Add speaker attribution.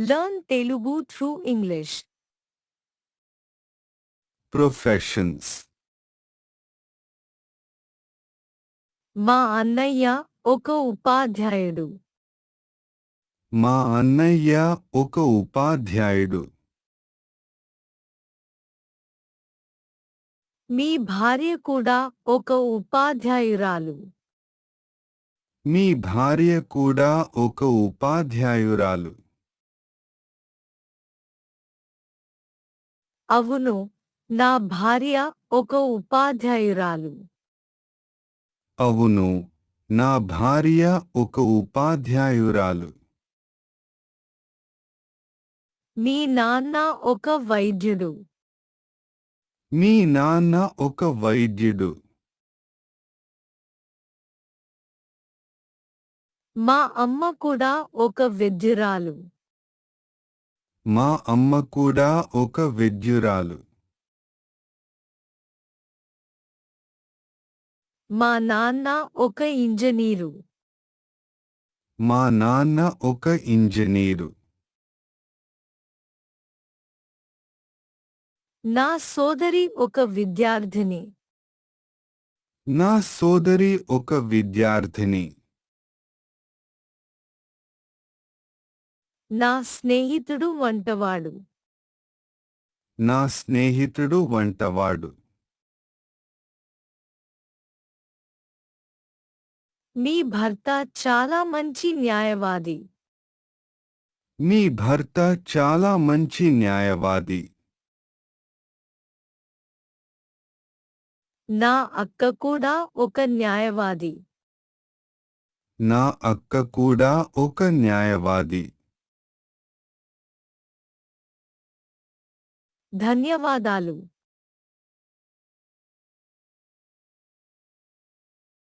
Speaker 1: Learn Telugu through English.
Speaker 2: Professions.
Speaker 1: మా అన్నయ్య ఒక ఉపాధ్యాయుడు.
Speaker 2: మా అన్నయ్య ఒక ఉపాధ్యాయుడు.
Speaker 1: మీ భార్య కూడా ఒక ఉపాధ్యాయురాలు.
Speaker 2: మీ భార్య కూడా ఒక ఉపాధ్యాయురాలు.
Speaker 1: అవును నా భార్య ఒక ఉపాధ్యాయురాలు.
Speaker 2: అవును నా భార్య ఒక ఉపాధ్యాయురాలు.
Speaker 1: మీ నాన్న ఒక వైద్యుడు.
Speaker 2: మీ నాన్న ఒక వైద్యుడు.
Speaker 1: మా అమ్మ కూడా ఒక విద్యురాలు.
Speaker 2: మా అమ్మ కూడా ఒక విద్యురాలు.
Speaker 1: మా నాన్న ఒక ఇంజనీరు.
Speaker 2: మా నాన్న ఒక ఇంజనీరు.
Speaker 1: నా సోదరి ఒక విద్యార్థిని.
Speaker 2: నా సోదరి ఒక విద్యార్థిని.
Speaker 1: నా స్నేహితుడు వంటవాడు.
Speaker 2: నా స్నేహితుడు వంటవాడు.
Speaker 1: మీ భర్త చాలా మంచి న్యాయవాది.
Speaker 2: మీ భర్త చాలా మంచి న్యాయవాది.
Speaker 1: నా అక్క కూడా ఒక న్యాయవాది.
Speaker 2: నా అక్క కూడా ఒక న్యాయవాది.
Speaker 1: ధన్యవాదాలు.